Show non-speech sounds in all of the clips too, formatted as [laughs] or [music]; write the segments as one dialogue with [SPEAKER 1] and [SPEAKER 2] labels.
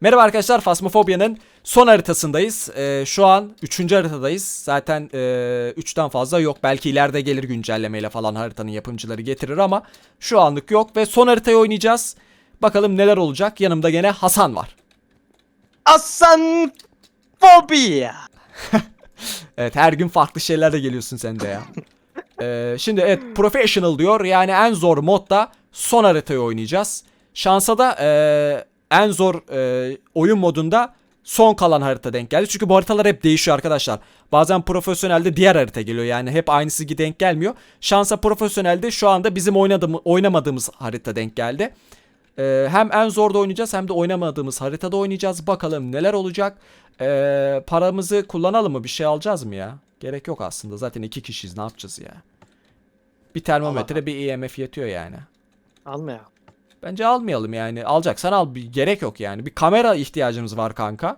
[SPEAKER 1] Merhaba arkadaşlar Phasmophobia'nın son haritasındayız. Ee, şu an 3. haritadayız. Zaten 3'ten fazla yok. Belki ileride gelir güncellemeyle falan haritanın yapımcıları getirir ama şu anlık yok. Ve son haritayı oynayacağız. Bakalım neler olacak. Yanımda gene Hasan var.
[SPEAKER 2] Asan fobia. [laughs]
[SPEAKER 1] Evet her gün farklı şeylerle geliyorsun sen de ya. Ee, şimdi evet professional diyor. Yani en zor modda son haritayı oynayacağız. Şansa da e, en zor e, oyun modunda son kalan harita denk geldi. Çünkü bu haritalar hep değişiyor arkadaşlar. Bazen profesyonelde diğer harita geliyor. Yani hep aynısı gibi denk gelmiyor. Şansa profesyonelde şu anda bizim oynadığımız, oynamadığımız harita denk geldi. Ee, hem en zorda oynayacağız hem de oynamadığımız haritada oynayacağız. Bakalım neler olacak. Ee, paramızı kullanalım mı? Bir şey alacağız mı ya? Gerek yok aslında. Zaten iki kişiyiz. Ne yapacağız ya? Bir termometre bir EMF yetiyor yani.
[SPEAKER 2] Alma ya.
[SPEAKER 1] Bence almayalım yani. Alacaksan al. Bir gerek yok yani. Bir kamera ihtiyacımız var kanka.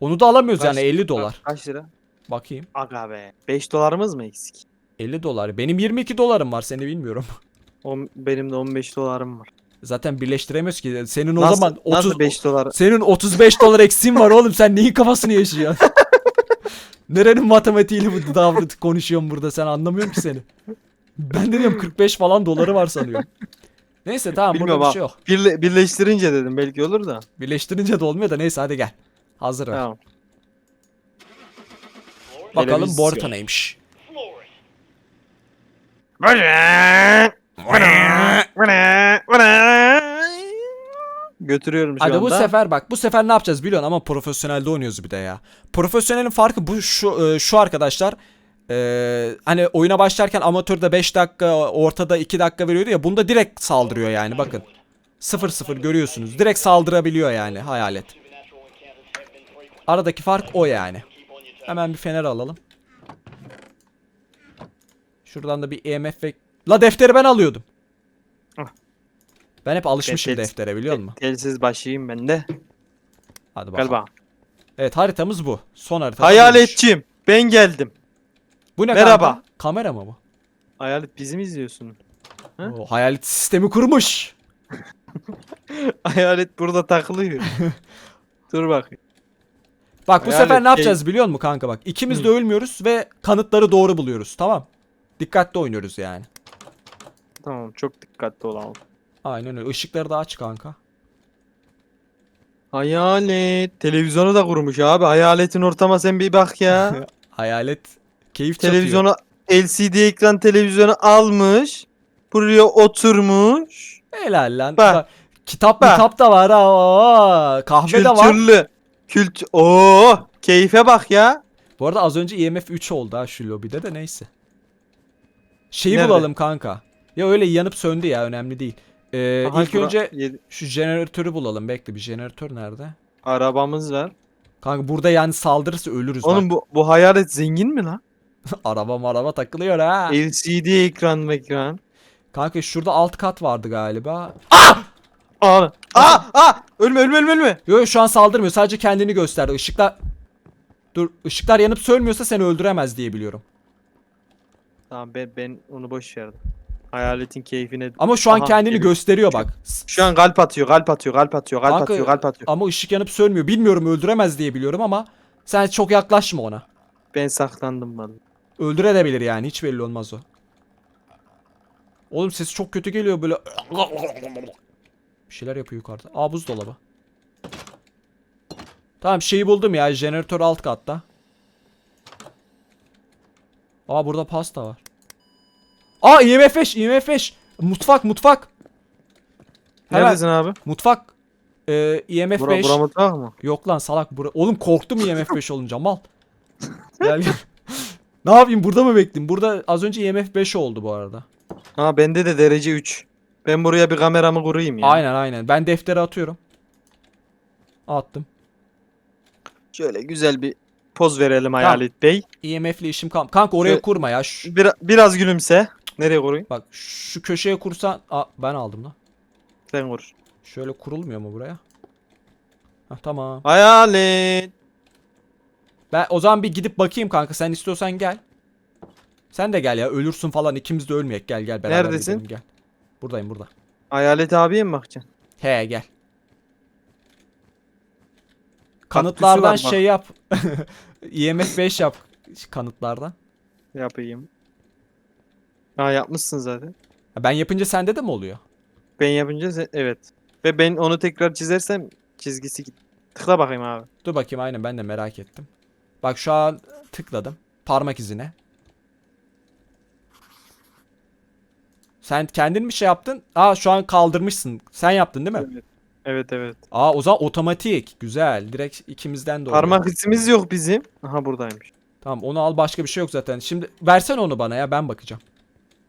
[SPEAKER 1] Onu da alamıyoruz
[SPEAKER 2] Kaç-
[SPEAKER 1] yani 50 dolar.
[SPEAKER 2] Kaç lira?
[SPEAKER 1] Bakayım.
[SPEAKER 2] Aga be. 5 dolarımız mı eksik?
[SPEAKER 1] 50 dolar. Benim 22 dolarım var seni bilmiyorum. [laughs]
[SPEAKER 2] On, benim de 15 dolarım var.
[SPEAKER 1] Zaten birleştiremiyoruz ki. Senin o
[SPEAKER 2] nasıl,
[SPEAKER 1] zaman 30
[SPEAKER 2] nasıl 5 dolar?
[SPEAKER 1] Senin 35 dolar eksiğin var oğlum. Sen neyin kafasını yaşıyorsun? [laughs] Nerenin matematiğiyle bu davranış konuşuyorum burada sen anlamıyorum ki seni. Ben de diyorum 45 falan doları var sanıyorum. Neyse tamam
[SPEAKER 2] Bilmiyorum
[SPEAKER 1] burada bir şey yok.
[SPEAKER 2] Birle, birleştirince dedim belki olur da.
[SPEAKER 1] Birleştirince de olmuyor da neyse hadi gel. Hazır ver.
[SPEAKER 2] Tamam.
[SPEAKER 1] Bakalım bu
[SPEAKER 2] Televizyon.
[SPEAKER 1] harita neymiş.
[SPEAKER 2] Götürüyorum şu
[SPEAKER 1] Hadi
[SPEAKER 2] anda.
[SPEAKER 1] bu sefer bak bu sefer ne yapacağız biliyorsun ama profesyonelde oynuyoruz bir de ya. Profesyonelin farkı bu şu e, şu arkadaşlar. Ee, hani oyuna başlarken amatörde 5 dakika ortada 2 dakika veriyordu ya bunda direkt saldırıyor yani bakın. 0-0 görüyorsunuz. Direkt saldırabiliyor yani hayalet. Aradaki fark o yani. Hemen bir fener alalım. Şuradan da bir EMF ve... La defteri ben alıyordum.
[SPEAKER 2] Ah.
[SPEAKER 1] Ben hep alışmışım
[SPEAKER 2] tel-
[SPEAKER 1] deftere biliyor musun?
[SPEAKER 2] Telsiz başlayayım ben de.
[SPEAKER 1] Hadi bakalım.
[SPEAKER 2] Galiba.
[SPEAKER 1] Evet haritamız bu. Son harita.
[SPEAKER 2] Hayaletçiyim. Ben geldim.
[SPEAKER 1] Bu ne
[SPEAKER 2] Merhaba.
[SPEAKER 1] kanka? Kamera mı bu?
[SPEAKER 2] Hayalet bizi mi izliyorsun? Hı?
[SPEAKER 1] Oo, hayalet sistemi kurmuş. [laughs]
[SPEAKER 2] Hayalet burada takılıyor. [laughs] Dur bak.
[SPEAKER 1] Bak bu
[SPEAKER 2] Hayalet
[SPEAKER 1] sefer ne
[SPEAKER 2] şey-
[SPEAKER 1] yapacağız biliyor musun kanka bak. İkimiz de ölmüyoruz ve kanıtları doğru buluyoruz tamam. Dikkatli oynuyoruz yani.
[SPEAKER 2] Tamam çok dikkatli olalım.
[SPEAKER 1] Aynen öyle. Işıkları da aç kanka.
[SPEAKER 2] Hayalet. Televizyonu da kurmuş abi. Hayaletin ortama sen bir bak ya. [laughs]
[SPEAKER 1] Hayalet keyif çatıyor.
[SPEAKER 2] Televizyonu LCD ekran televizyonu almış. Buraya oturmuş.
[SPEAKER 1] Helal lan.
[SPEAKER 2] Bak.
[SPEAKER 1] Bak, Kitap
[SPEAKER 2] Bak.
[SPEAKER 1] kitap da var ha. Oo, kahve de var.
[SPEAKER 2] Kültürlü. Kült Oo, keyfe bak ya.
[SPEAKER 1] Bu arada az önce IMF 3 oldu ha şu lobide de neyse. Şeyi
[SPEAKER 2] Nerede?
[SPEAKER 1] bulalım kanka. Ya öyle yanıp söndü ya önemli değil. Ee,
[SPEAKER 2] Aha,
[SPEAKER 1] ilk önce
[SPEAKER 2] yedi-
[SPEAKER 1] şu jeneratörü bulalım. Bekle bir jeneratör nerede?
[SPEAKER 2] arabamız var.
[SPEAKER 1] Kanka burada yani saldırırsa ölürüz
[SPEAKER 2] Oğlum bu, bu hayalet zengin mi lan? [laughs]
[SPEAKER 1] araba maraba takılıyor ha.
[SPEAKER 2] LCD ekran ekran.
[SPEAKER 1] Kanka şurada alt kat vardı galiba.
[SPEAKER 2] Aa! Aa! Aa! Ölme ölme ölme ölme.
[SPEAKER 1] Yo yo, şu an saldırmıyor. Sadece kendini gösterdi. Işıklar Dur, ışıklar yanıp sönmüyorsa seni öldüremez diye biliyorum.
[SPEAKER 2] Tamam ben, ben onu boş verdim. Hayaletin keyfine.
[SPEAKER 1] Ama şu an
[SPEAKER 2] Aha,
[SPEAKER 1] kendini
[SPEAKER 2] geliyor.
[SPEAKER 1] gösteriyor bak.
[SPEAKER 2] Şu an kalp atıyor, kalp atıyor, kalp atıyor, kalp
[SPEAKER 1] Kanka,
[SPEAKER 2] atıyor, kalp atıyor.
[SPEAKER 1] Ama ışık yanıp sönmüyor. Bilmiyorum öldüremez diye biliyorum ama sen çok yaklaşma ona.
[SPEAKER 2] Ben saklandım vallahi.
[SPEAKER 1] Öldürebilir yani hiç belli olmaz o. Oğlum sesi çok kötü geliyor böyle. Bir şeyler yapıyor yukarıda. Aa buzdolabı. Tamam şeyi buldum ya jeneratör alt katta. Aa burada pasta var. Aa IMF 5 IMF 5. Mutfak mutfak. Hemen
[SPEAKER 2] Neredesin abi?
[SPEAKER 1] mutfak. Ee, IMF
[SPEAKER 2] Bura,
[SPEAKER 1] 5.
[SPEAKER 2] bura mutfak mı?
[SPEAKER 1] Yok lan salak bura. Oğlum korktum IMF 5 olunca mal. [laughs] Gel gel. Ne yapayım burada mı bekleyeyim? Burada az önce IMF 5 oldu bu arada.
[SPEAKER 2] Ha bende de derece 3. Ben buraya bir kameramı kurayım ya.
[SPEAKER 1] Aynen aynen. Ben deftere atıyorum. Attım.
[SPEAKER 2] Şöyle güzel bir poz verelim Hayalet Bey.
[SPEAKER 1] IMF'li işim kalm. Kanka oraya
[SPEAKER 2] Şöyle-
[SPEAKER 1] kurma ya. Şu,
[SPEAKER 2] Bir, biraz gülümse. Nereye kurayım?
[SPEAKER 1] bak şu köşeye kursan. Aa, ben aldım lan.
[SPEAKER 2] Sen kur.
[SPEAKER 1] Şöyle kurulmuyor mu buraya? Hah, tamam.
[SPEAKER 2] Hayalet.
[SPEAKER 1] Ben o zaman bir gidip bakayım kanka. Sen istiyorsan gel. Sen de gel ya. Ölürsün falan. ikimiz de ölmeyek. Gel gel beraber
[SPEAKER 2] Neredesin?
[SPEAKER 1] gidelim, gel. Buradayım burada.
[SPEAKER 2] Hayalet abiye mi bakacaksın?
[SPEAKER 1] He gel. Kanıtlardan
[SPEAKER 2] var
[SPEAKER 1] şey yap. [laughs] IMF 5 yap kanıtlardan.
[SPEAKER 2] Yapayım. Ha yapmışsın zaten.
[SPEAKER 1] Ha, Ben yapınca sende de mi oluyor?
[SPEAKER 2] Ben yapınca sen- evet. Ve ben onu tekrar çizersem çizgisi git. Tıkla bakayım abi.
[SPEAKER 1] Dur bakayım aynen ben de merak ettim. Bak şu an tıkladım. Parmak izine. Sen kendin mi şey yaptın? Aa şu an kaldırmışsın. Sen yaptın değil mi?
[SPEAKER 2] Evet. Evet evet.
[SPEAKER 1] Aa o zaman otomatik. Güzel. Direkt ikimizden de oluyor.
[SPEAKER 2] Parmak izimiz yok bizim. Aha buradaymış.
[SPEAKER 1] Tamam onu al başka bir şey yok zaten. Şimdi versene onu bana ya ben bakacağım.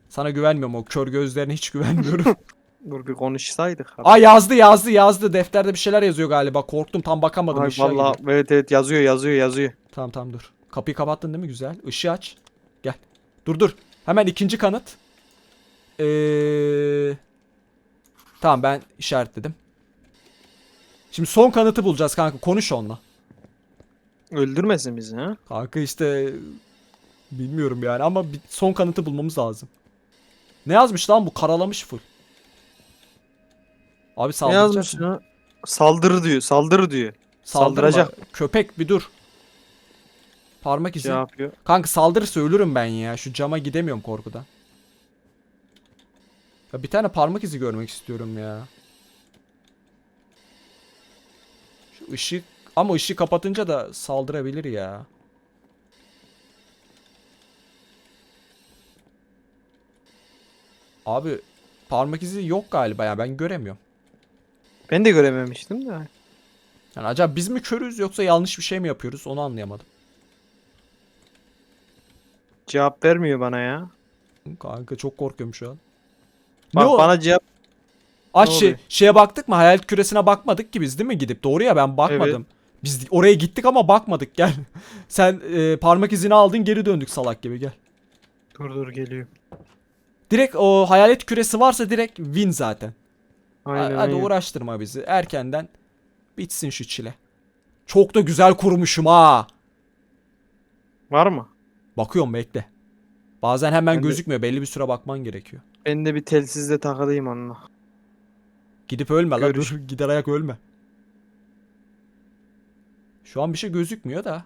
[SPEAKER 1] Sana güvenmiyorum o kör gözlerine hiç güvenmiyorum. [laughs] [laughs]
[SPEAKER 2] Dur bir konuşsaydık. abi.
[SPEAKER 1] Aa yazdı yazdı yazdı. Defterde bir şeyler yazıyor galiba. Korktum tam bakamadım.
[SPEAKER 2] Ay vallahi
[SPEAKER 1] gidiyor.
[SPEAKER 2] evet evet yazıyor yazıyor yazıyor.
[SPEAKER 1] Tamam tamam dur. Kapıyı kapattın değil mi? Güzel. Işığı aç. Gel. Dur dur. Hemen ikinci kanıt. Ee... Tamam ben işaretledim. Şimdi son kanıtı bulacağız kanka. Konuş onunla.
[SPEAKER 2] Öldürmesin bizi ha.
[SPEAKER 1] Kanka işte bilmiyorum yani ama bir son kanıtı bulmamız lazım. Ne yazmış lan bu? Karalamış full. Abi
[SPEAKER 2] Ne
[SPEAKER 1] saldıracak.
[SPEAKER 2] yazmış
[SPEAKER 1] mı?
[SPEAKER 2] ya? Saldırı diyor. Saldırı diyor.
[SPEAKER 1] Saldırma.
[SPEAKER 2] Saldıracak.
[SPEAKER 1] Köpek bir dur. Parmak izi.
[SPEAKER 2] Şey yapıyor.
[SPEAKER 1] Kanka saldırırsa ölürüm ben ya. Şu cama gidemiyorum korkudan. Ya bir tane parmak izi görmek istiyorum ya. Şu ışık ama ışığı kapatınca da saldırabilir ya. Abi parmak izi yok galiba ya ben göremiyorum.
[SPEAKER 2] Ben de görememiştim de.
[SPEAKER 1] Yani acaba biz mi körüz yoksa yanlış bir şey mi yapıyoruz onu anlayamadım.
[SPEAKER 2] Cevap vermiyor bana ya.
[SPEAKER 1] Kanka çok korkuyorum şu an.
[SPEAKER 2] Bak
[SPEAKER 1] o?
[SPEAKER 2] bana cevap
[SPEAKER 1] Aç
[SPEAKER 2] Ne
[SPEAKER 1] şey,
[SPEAKER 2] oluyor?
[SPEAKER 1] şeye baktık mı? Hayalet küresine bakmadık ki biz değil mi gidip? Doğru ya ben bakmadım. Biz oraya gittik ama bakmadık gel. [laughs] Sen e, parmak izini aldın geri döndük salak gibi gel.
[SPEAKER 2] dur dur geliyor.
[SPEAKER 1] Direkt o hayalet küresi varsa direkt win zaten.
[SPEAKER 2] Aynen
[SPEAKER 1] Hadi
[SPEAKER 2] aynen.
[SPEAKER 1] uğraştırma bizi. Erkenden bitsin şu çile. Çok da güzel kurmuşum ha.
[SPEAKER 2] Var mı?
[SPEAKER 1] Bakıyorum bekle. Bazen hemen
[SPEAKER 2] Ben de-
[SPEAKER 1] gözükmüyor. Belli bir süre bakman gerekiyor.
[SPEAKER 2] Ben de bir telsizle takılayım onunla.
[SPEAKER 1] Gidip ölme lan
[SPEAKER 2] Görüş-
[SPEAKER 1] dur. [laughs] Gider ayak ölme. Şu an bir şey gözükmüyor da.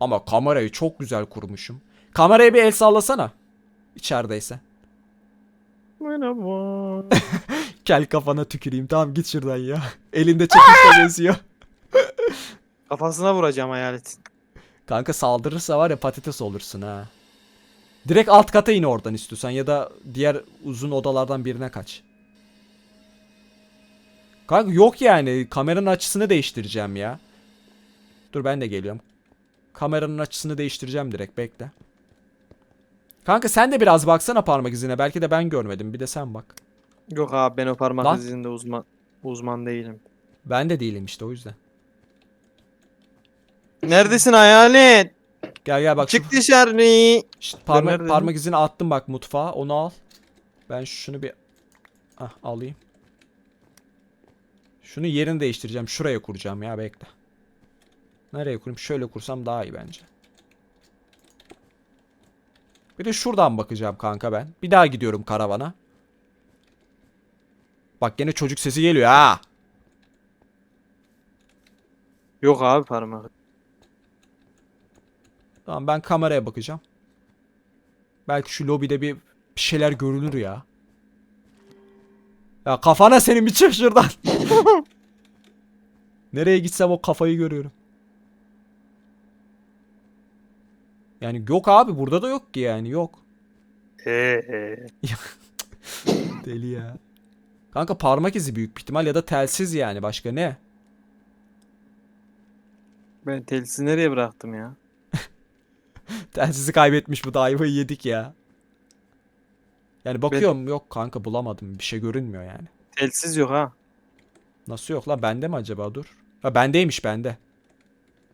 [SPEAKER 1] Ama kamerayı çok güzel kurmuşum. Kameraya bir el sallasana. İçerideyse.
[SPEAKER 2] Merhaba. [laughs]
[SPEAKER 1] Kel kafana tüküreyim. Tamam git şuradan ya. Elinde çekişle [laughs] geziyor.
[SPEAKER 2] Kafasına vuracağım hayaletin.
[SPEAKER 1] Kanka saldırırsa var ya patates olursun ha. Direkt alt kata in oradan istiyorsan ya da diğer uzun odalardan birine kaç. Kanka yok yani kameranın açısını değiştireceğim ya. Dur ben de geliyorum. Kameranın açısını değiştireceğim direkt bekle. Kanka sen de biraz baksana parmak izine. Belki de ben görmedim. Bir de sen bak.
[SPEAKER 2] Yok abi ben o parmak
[SPEAKER 1] Lan.
[SPEAKER 2] izinde uzman uzman değilim.
[SPEAKER 1] Ben de değilim işte o yüzden.
[SPEAKER 2] Neredesin hayalet?
[SPEAKER 1] Gel gel bak. şu-
[SPEAKER 2] Çık dışarı.
[SPEAKER 1] Şşt, parmak,
[SPEAKER 2] neredeyim?
[SPEAKER 1] parmak izini attım bak mutfağa. Onu al. Ben şunu bir ah, alayım. Şunu yerini değiştireceğim. Şuraya kuracağım ya bekle. Nereye kurayım? Şöyle kursam daha iyi bence. Bir de şuradan bakacağım kanka ben. Bir daha gidiyorum karavana. Bak gene çocuk sesi geliyor ha.
[SPEAKER 2] Yok abi parmak.
[SPEAKER 1] Tamam ben kameraya bakacağım. Belki şu lobide bir bir şeyler görülür ya. Ya kafana senin bir çık şuradan. [laughs] Nereye gitsem o kafayı görüyorum. Yani yok abi burada da yok ki yani yok.
[SPEAKER 2] Ee, [laughs]
[SPEAKER 1] Deli ya. Kanka parmak izi büyük bir ihtimal ya da telsiz yani başka ne?
[SPEAKER 2] ben telsizi nereye bıraktım ya?
[SPEAKER 1] Telsizi kaybetmiş bu da ayvayı yedik ya. Yani bakıyorum yok kanka bulamadım bir şey görünmüyor yani.
[SPEAKER 2] Telsiz yok ha.
[SPEAKER 1] Nasıl yok lan bende mi acaba dur. Ha bendeymiş bende.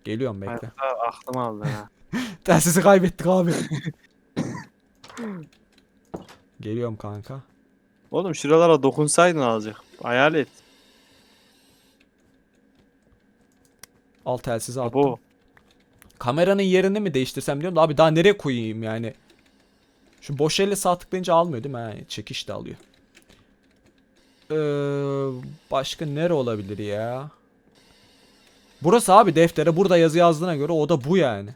[SPEAKER 1] Geliyorum bekle.
[SPEAKER 2] Hayatta aklım aldı ha. [laughs]
[SPEAKER 1] Telsizi kaybettik abi. [laughs] Geliyorum kanka.
[SPEAKER 2] Oğlum şuralara dokunsaydın azıcık. Hayalet.
[SPEAKER 1] Al telsizi attım.
[SPEAKER 2] Abo.
[SPEAKER 1] Kameranın yerini mi değiştirsem diyorum da abi daha nereye koyayım yani. Şu boş elle sağ tıklayınca almıyor değil mi? Ha, çekiş de alıyor. Ee, başka nere olabilir ya? Burası abi deftere burada yazı yazdığına göre o da bu yani.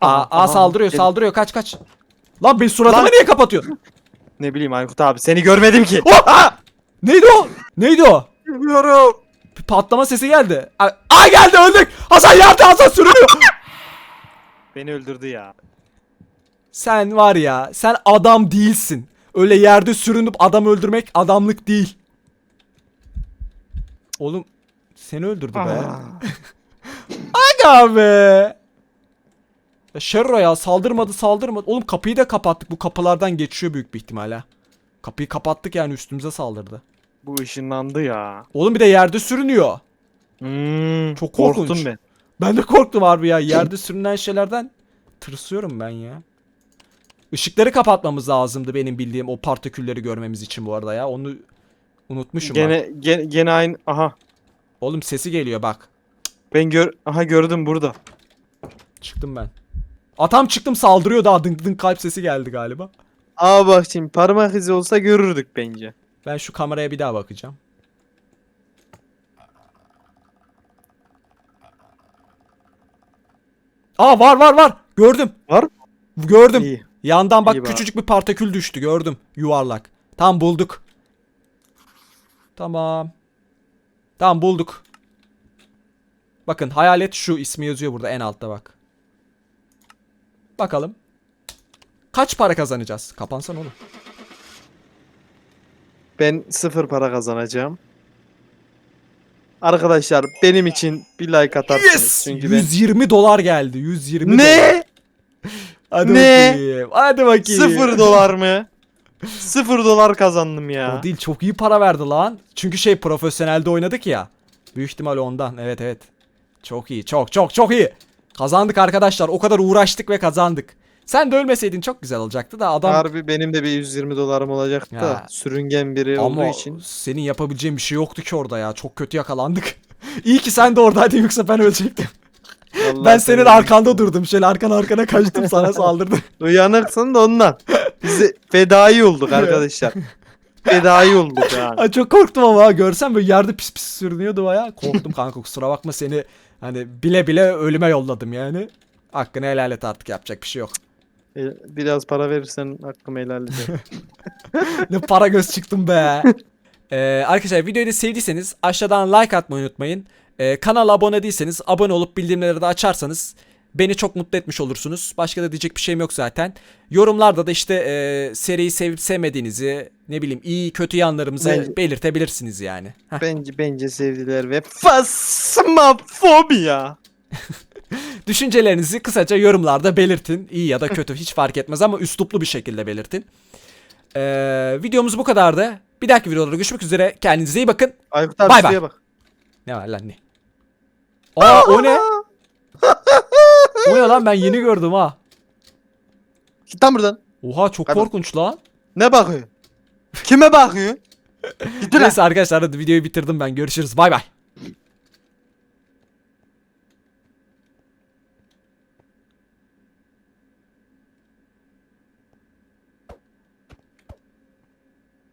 [SPEAKER 1] Aa, aa saldırıyor saldırıyor kaç kaç. Lan bir suratımı
[SPEAKER 2] Lan!
[SPEAKER 1] niye kapatıyorsun?
[SPEAKER 2] Ne bileyim Aykut abi seni görmedim ki.
[SPEAKER 1] Oh! Neydi o? Neydi o?
[SPEAKER 2] Bilmiyorum.
[SPEAKER 1] Bir patlama sesi geldi. Aa, aa geldi öldük. Hasan yerde Hasan sürünüyor.
[SPEAKER 2] Beni öldürdü ya.
[SPEAKER 1] sen var ya sen adam değilsin. Öyle yerde sürünüp adam öldürmek adamlık değil. Oğlum seni öldürdü be. [laughs] Aga be. Ya Sherro ya saldırmadı saldırmadı. Oğlum kapıyı da kapattık. Bu kapılardan geçiyor büyük bir ihtimalle. Kapıyı kapattık yani üstümüze saldırdı.
[SPEAKER 2] Bu ışınlandı ya.
[SPEAKER 1] Oğlum bir de yerde sürünüyor.
[SPEAKER 2] Hmm,
[SPEAKER 1] Çok korkunç.
[SPEAKER 2] korktum ben.
[SPEAKER 1] Ben de korktum harbi ya. Yerde sürünen şeylerden tırsıyorum ben ya. Işıkları kapatmamız lazımdı benim bildiğim o partikülleri görmemiz için bu arada ya. Onu unutmuşum ben.
[SPEAKER 2] Gene, gene, gene aynı. Aha.
[SPEAKER 1] Oğlum sesi geliyor bak.
[SPEAKER 2] Ben gör aha gördüm burada.
[SPEAKER 1] Çıktım ben. Atam çıktım saldırıyor daha dınk dınk kalp sesi geldi galiba.
[SPEAKER 2] Aa bak şimdi parmak izi olsa görürdük bence.
[SPEAKER 1] Ben şu kameraya bir daha bakacağım. Aa var var var. Gördüm.
[SPEAKER 2] Var?
[SPEAKER 1] Gördüm.
[SPEAKER 2] İyi.
[SPEAKER 1] Yandan bak
[SPEAKER 2] İyi
[SPEAKER 1] küçücük bir partikül düştü. Gördüm. Yuvarlak. Tam bulduk. Tamam. Tamam bulduk. Bakın hayalet şu ismi yazıyor burada en altta bak. Bakalım. Kaç para kazanacağız? Kapansan oğlum.
[SPEAKER 2] Ben sıfır para kazanacağım. Arkadaşlar benim için bir like atarsınız. Çünkü ben
[SPEAKER 1] 120 dolar geldi. 120 dolar.
[SPEAKER 2] Ne?
[SPEAKER 1] Hadi
[SPEAKER 2] Ne?
[SPEAKER 1] bakayım. Hadi bakayım.
[SPEAKER 2] Sıfır dolar mı? [laughs] Sıfır dolar kazandım ya.
[SPEAKER 1] O değil çok iyi para verdi lan. Çünkü şey profesyonelde oynadık ya. Büyük ihtimal ondan. Evet evet. Çok iyi. Çok çok çok iyi. Kazandık arkadaşlar. O kadar uğraştık ve kazandık. Sen de ölmeseydin çok güzel olacaktı da adam
[SPEAKER 2] Harbi benim de bir 120 dolarım olacaktı
[SPEAKER 1] Ya.
[SPEAKER 2] da sürüngen biri olduğu
[SPEAKER 1] ama
[SPEAKER 2] için.
[SPEAKER 1] senin yapabileceğin bir şey yoktu ki orada ya. Çok kötü yakalandık. [laughs] iyi ki sen de oradaydın yoksa ben ölecektim.
[SPEAKER 2] Vallahi
[SPEAKER 1] ben senin
[SPEAKER 2] seni-
[SPEAKER 1] arkanda durdum. Şöyle arkan arkana kaçtım sana [laughs] saldırdım.
[SPEAKER 2] Uyanıksın da ondan. Biz fedai olduk [laughs] arkadaşlar. fedai olduk yani.
[SPEAKER 1] Ay çok korktum ama ha. görsem böyle yerde pis pis sürünüyordu baya. Korktum kanka kusura bakma seni hani bile bile ölüme yolladım yani. Hakkını helal et artık yapacak bir şey yok.
[SPEAKER 2] E, Biraz para verirsen hakkımı helal. [laughs]
[SPEAKER 1] Ne para göz çıktım be. Ee, arkadaşlar videoyu da sevdiyseniz aşağıdan like atmayı unutmayın. Ee, kanala abone değilseniz abone olup bildirimleri de açarsanız beni çok mutlu etmiş olursunuz. Başka da diyecek bir şeyim yok zaten. Yorumlarda da işte e, seriyi sevip sevmediğinizi ne bileyim iyi kötü yanlarımızı
[SPEAKER 2] Bence-
[SPEAKER 1] belirtebilirsiniz yani. Heh.
[SPEAKER 2] bence bence sevdiler ve fasmafobia. [laughs]
[SPEAKER 1] Düşüncelerinizi kısaca yorumlarda belirtin. İyi ya da kötü hiç fark etmez ama üsluplu bir şekilde belirtin. Ee, videomuz bu kadardı. Bir dahaki videolarda görüşmek üzere. Kendinize iyi bakın.
[SPEAKER 2] Aykut abi
[SPEAKER 1] Bay
[SPEAKER 2] şuraya bak.
[SPEAKER 1] Ne var lan ne? Aa o ne? O ne lan ben yeni gördüm ha.
[SPEAKER 2] Git lan buradan.
[SPEAKER 1] Oha çok
[SPEAKER 2] Kaybol.
[SPEAKER 1] korkunç lan.
[SPEAKER 2] Ne bakıyor? Kime bakıyor? [laughs] Git lan.
[SPEAKER 1] Neyse arkadaşlar hadi videoyu bitirdim ben. Görüşürüz. Bay bay.